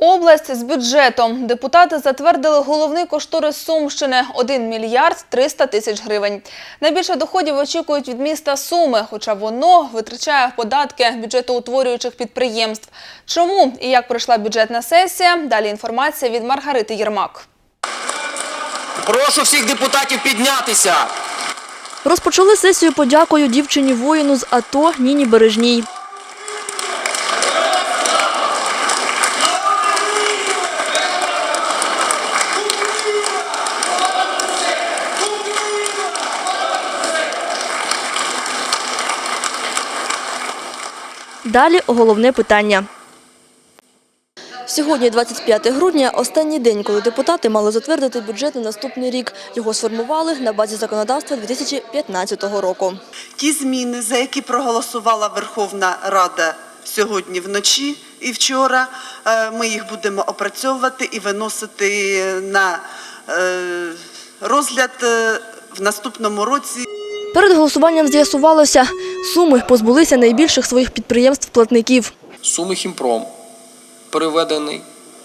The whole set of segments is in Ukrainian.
Область з бюджетом. Депутати затвердили головний кошторис Сумщини – 1 мільярд 300 тисяч гривень. Найбільше доходів очікують від міста Суми, хоча воно витрачає податки бюджетоутворюючих підприємств. Чому і як пройшла бюджетна сесія? Далі інформація від Маргарити Єрмак. Прошу всіх депутатів піднятися. Розпочали сесію подякою дівчині воїну з АТО Ніні Бережній. Далі головне питання. Сьогодні, 25 грудня, останній день, коли депутати мали затвердити бюджет на наступний рік. Його сформували на базі законодавства 2015 року. Ті зміни, за які проголосувала Верховна Рада сьогодні вночі і вчора, е, ми їх будемо опрацьовувати і виносити на е, розгляд е, в наступному році. Перед голосуванням з'ясувалося, суми позбулися найбільших своїх підприємств-платників. Суми Хімпром переведений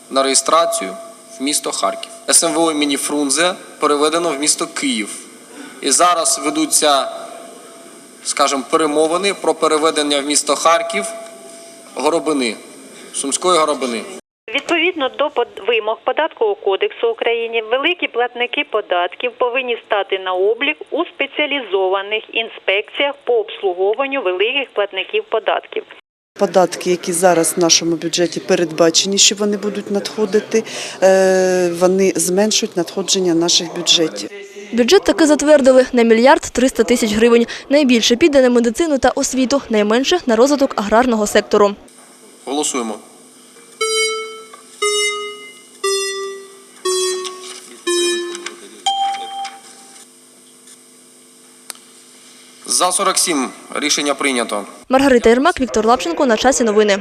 на реєстрацію в місто Харків. СМВО імені Фрунзе переведено в місто Київ. І зараз ведуться, скажімо, перемовини про переведення в місто Харків Горобини, Сумської Горобини. Відповідно до вимог податкового кодексу України, великі платники податків повинні стати на облік у спеціалізованих інспекціях по обслуговуванню великих платників податків. Податки, які зараз в нашому бюджеті передбачені, що вони будуть надходити, е, вони зменшують надходження наших бюджетів. Бюджет таки затвердили на мільярд 300 тисяч гривень. Найбільше піде на медицину та освіту, найменше – на розвиток аграрного сектору. Голосуємо. За 47 рішення прийнято. Маргарита Єрмак, Віктор Лапченко. На часі новини.